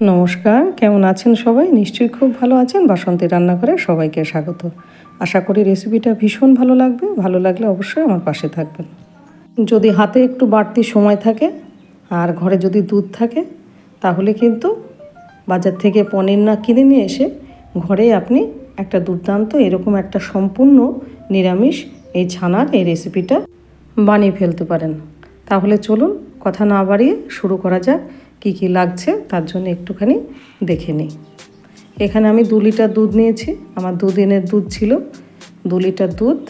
নমস্কার, কেমন আছেন সবাই? নিশ্চয়ই খুব ভালো আছেন। বাসন্তী রান্নাঘরে সবাইকে স্বাগত। আশা করি রেসিপিটা ভীষণ ভালো লাগবে। ভালো লাগলে অবশ্যই আমার পাশে থাকবেন। যদি হাতে একটু বাড়তি সময় থাকে আর ঘরে যদি দুধ থাকে, তাহলে কিন্তু বাজার থেকে পনির না কিনে নিয়ে এসে ঘরে আপনি একটা দুর্দান্ত, এরকম একটা সম্পূর্ণ নিরামিষ এই ছানার এই রেসিপিটা বানিয়ে ফেলতে পারেন। তাহলে চলুন, কথা না বাড়িয়ে শুরু করা যাক। কী কী লাগছে তার জন্য একটুখানি দেখে নিই। এখানে আমি দু লিটার দুধ নিয়েছি, আমার দুদিনের দুধ ছিল। দু লিটার দুধ,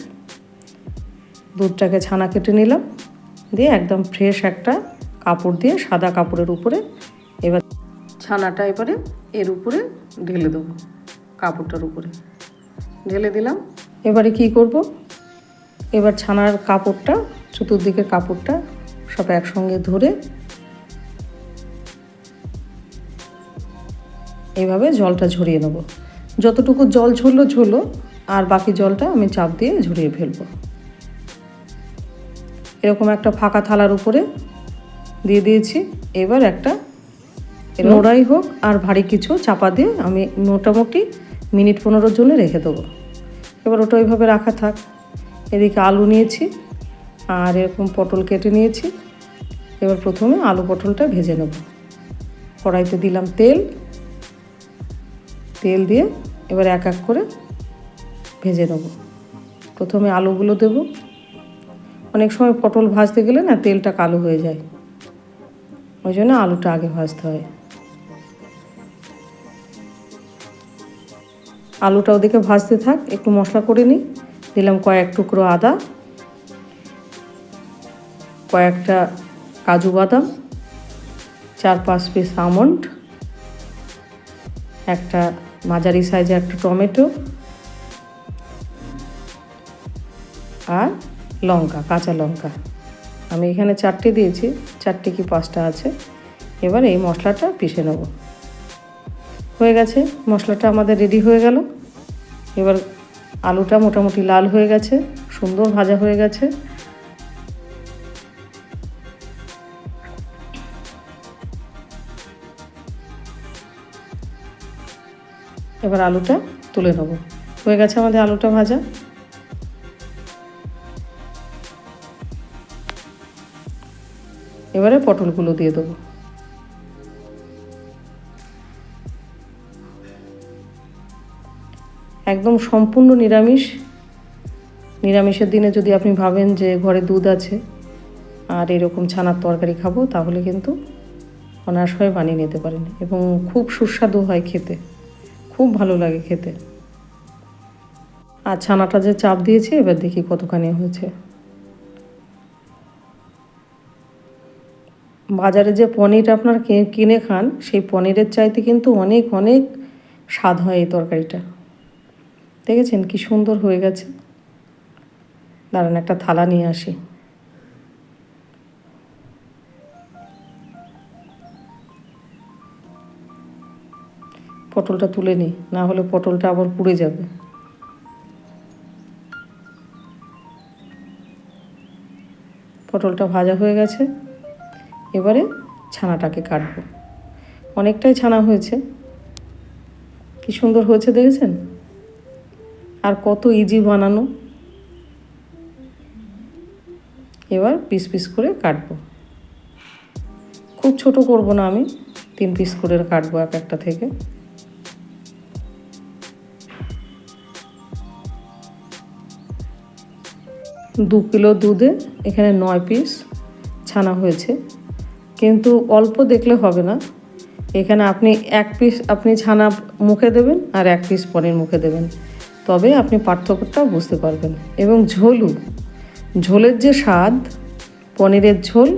দুধটাকে ছানা কেটে নিলাম, দিয়ে একদম ফ্রেশ একটা কাপড় দিয়ে সাদা কাপড়ের উপরে এবার ছানাটা এবারে এর উপরে ঢেলে দেবো, কাপড়টার উপরে। ঢেলে দিলাম, এবারে কি করব? এবার ছানার কাপড়টা চতুর্দিকে কাপড়টা সব একসঙ্গে ধরে এইভাবে জলটা ঝরিয়ে নেব। যতটুকু জল ঝরলো ঝরলো আর বাকি জলটা আমি চাপ দিয়ে ঝরিয়ে ফেলব। এরকম একটা ফাঁকা থালার উপরে দিয়ে দিয়েছি। এবার একটা নোড়াই হোক আর ভারী কিছু চাপা দিয়ে আমি মোটামুটি মিনিট পনেরোর জন্য রেখে দেবো। এবার ওটা ওইভাবে রাখা থাক। এদিকে আলু নিয়েছি আর এরকম পটল কেটে নিয়েছি। এবার প্রথমে আলু পটলটা ভেজে নেব। কড়াইতে দিলাম তেল তেল দিয়ে এবার এক এক করে ভেজে নেব। প্রথমে আলুগুলো দেব। অনেক সময় পটল ভাজতে গেলে না তেলটা কালো হয়ে যায়। ওই জন্য আলুটা আগে ভাজতে হয়। আলুটা ওদিকে ভাজতে থাক, একটু মশলা করে নিই। দিলাম কয়েক টুকরো আদা, কয়েকটা কাজু বাদাম, চার পাঁচ পিস আমন্ড, একটা মাঝারি সাইজের একটা টমেটো আর লঙ্কা, কাঁচা লঙ্কা। আমি এখানে চারটে দিয়েছি, চারটে কি পাঁচটা আছে। এবার এই মশলাটা পিষে নেব। হয়ে গেছে, মশলাটা আমাদের রেডি হয়ে গেল। এবার আলুটা মোটামুটি লাল হয়ে গেছে, সুন্দর ভাজা হয়ে গেছে। এবার আলুটা তুলে নেব। হয়ে গেছে আমাদের আলুটা ভাজা। এবারে পটলগুলো দিয়ে দেবো। একদম সম্পূর্ণ নিরামিষ। নিরামিষের দিনে যদি আপনি ভাবেন যে ঘরে দুধ আছে আর এরকম ছানার তরকারি খাব, তাহলে কিন্তু অনায়াস হয়ে বানিয়ে নিতে পারেন এবং খুব সুস্বাদু হয় খেতে। খুব ভালো লাগে খেতে। আর ছানাটা যে চাপ দিয়েছি, এবার দেখি কতখানি হয়েছে। বাজারে যে পনির আপনার কিনে খান, সেই পনিরের চাইতে কিন্তু অনেক অনেক স্বাদ হয় এই তরকারিটা। দেখেছেন কি সুন্দর হয়ে গেছে? দাঁড়ান একটা থালা নিয়ে আসি। পটলটা তুলে নিই না হলে পটলটা আবার পুড়ে যাবে। পটলটা ভাজা হয়ে গেছে, এবারে ছানাটাকে কাটবো। অনেকটাই ছানা হয়েছে। কি সুন্দর হয়েছে দেখেছেন? আর কত ইজি বানানো। এবার পিস পিস করে কাটবো। খুব ছোট করব না আমি, তিন পিস করে কাটবো এক একটা থেকে। দু কিলো দুধে এখানে নয় পিস ছানা হয়েছে। কিন্তু অল্প দেখলে হবে না। এখানে আপনি এক পিস আপনি ছানা মুখে দেবেন আর এক পিস পনির মুখে দেবেন। তবে আপনি পার্থক্যটা বুঝতে পারবেন। এবং ঝোলও। ঝোলের যে স্বাদ, পনিরের ঝোল,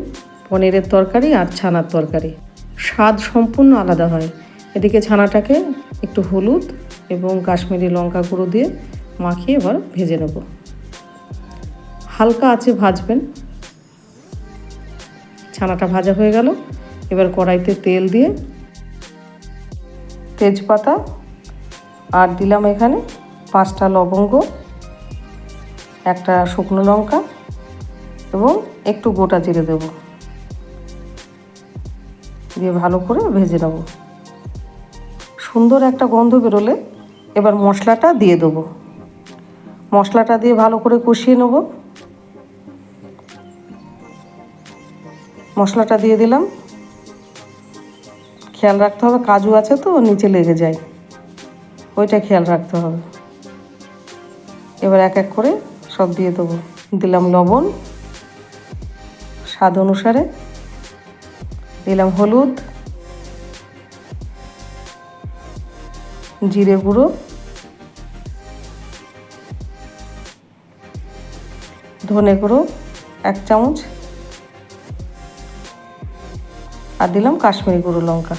পনিরের তরকারি আর ছানার তরকারি। স্বাদ সম্পূর্ণ আলাদা হয়। এদিকে ছানাটাকে একটু হলুদ এবং কাশ্মীরি লঙ্কা গুঁড়ো দিয়ে মাখিয়ে এবার ভেজে নেব। হালকা আছে ভাজবেন। ছানাটা ভাজা হয়ে গেল। এবার কড়াইতে তেল দিয়ে তেজপাতা আর দিলাম এখানে পাঁচটা লবঙ্গ, একটা শুকনো লঙ্কা এবং একটু গোটা জিরে দেব। দিয়ে ভালো করে ভেজে নেব। সুন্দর একটা গন্ধ বেরোলে এবার মশলাটা দিয়ে দেবো। মশলাটা দিয়ে ভালো করে কষিয়ে নেব। মশলাটা দিয়ে দিলাম। খেয়াল রাখতে হবে, কাজু আছে তো, নিচে লেগে যায়। ওইটা খেয়াল রাখতে হবে। এবার এক এক করে সব দিয়ে দেবো। দিলাম লবণ, স্বাদ অনুসারে। দিলাম হলুদ, জিরে গুঁড়ো। ধনে গুঁড়ো এক চামচ। আর দিলাম কাশ্মীরি গুঁড়ো লঙ্কা।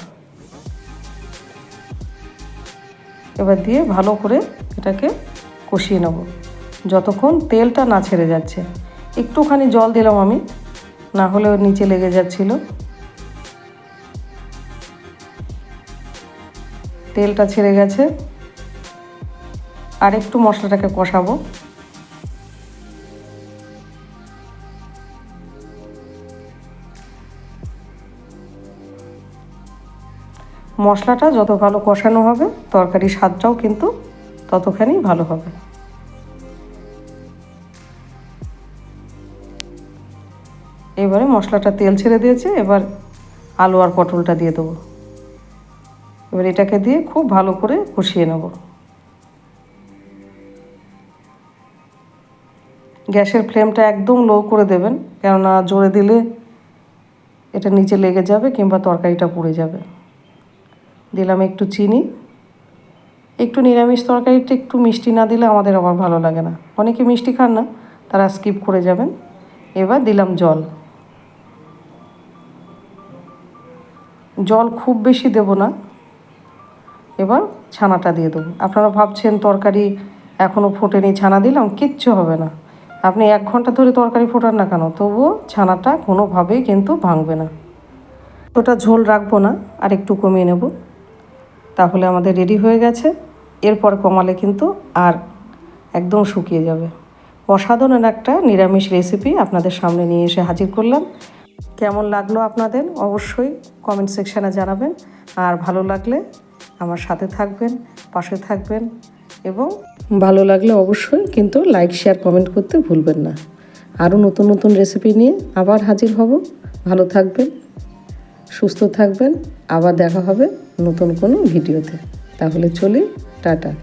এবার দিয়ে ভালো করে এটাকে কষিয়ে নেব। যতক্ষণ তেলটা না ছেড়ে যাচ্ছে। একটুখানি জল দিলাম আমি, না হলে ওর নিচে লেগে যাচ্ছিল। তেলটা ছেড়ে গেছে। আর একটু মশলাটাকে কষাবো। মশলাটা যত ভালো কষানো হবে তরকারির স্বাদটাও কিন্তু ততখানি ভালো হবে। এবারে মশলাটা তেল ছেড়ে দিয়েছে, এবার আলু আর পটলটা দিয়ে দেবো। এবার এটাকে দিয়ে খুব ভালো করে কষিয়ে নেব। গ্যাসের ফ্লেমটা একদম লো করে দেবেন, কেননা জোরে দিলে এটা নিচে লেগে যাবে কিংবা তরকারিটা পুড়ে যাবে। দিলাম একটু চিনি। একটু নিরামিষ তরকারিটা একটু মিষ্টি না দিলে আমাদের আবার ভালো লাগে না। অনেকে মিষ্টি খান না, তারা স্কিপ করে যাবেন। এবার দিলাম জল। জল খুব বেশি দেব না। এবার ছানাটা দিয়ে দেবো। আপনারা ভাবছেন তরকারি এখনও ফোটেনি, ছানা দিলাম, কিচ্ছু হবে না। আপনি এক ঘণ্টা ধরে তরকারি ফোটান না কেন? তবুও ছানাটা কোনোভাবেই কিন্তু ভাঙবে না। ওটা ঝোল রাখব না, আর একটু কমিয়ে নেব। তাহলে আমাদের রেডি হয়ে গেছে। এরপর কমালে কিন্তু আর একদম শুকিয়ে যাবে। অসাধারণ একটা নিরামিষ রেসিপি আপনাদের সামনে নিয়ে এসে হাজির করলাম। কেমন লাগল আপনাদের? অবশ্যই কমেন্ট সেকশানে জানাবেন। আর ভালো লাগলে আমার সাথে থাকবেন, পাশে থাকবেন এবং ভালো লাগলে অবশ্যই কিন্তু লাইক শেয়ার কমেন্ট করতে ভুলবেন না। আরও নতুন নতুন রেসিপি নিয়ে আবার হাজির হব। ভালো থাকবেন, সুস্থ থাকবেন। আবার দেখা হবে নতুন কোনো ভিডিওতে। তাহলে চলি টাটা।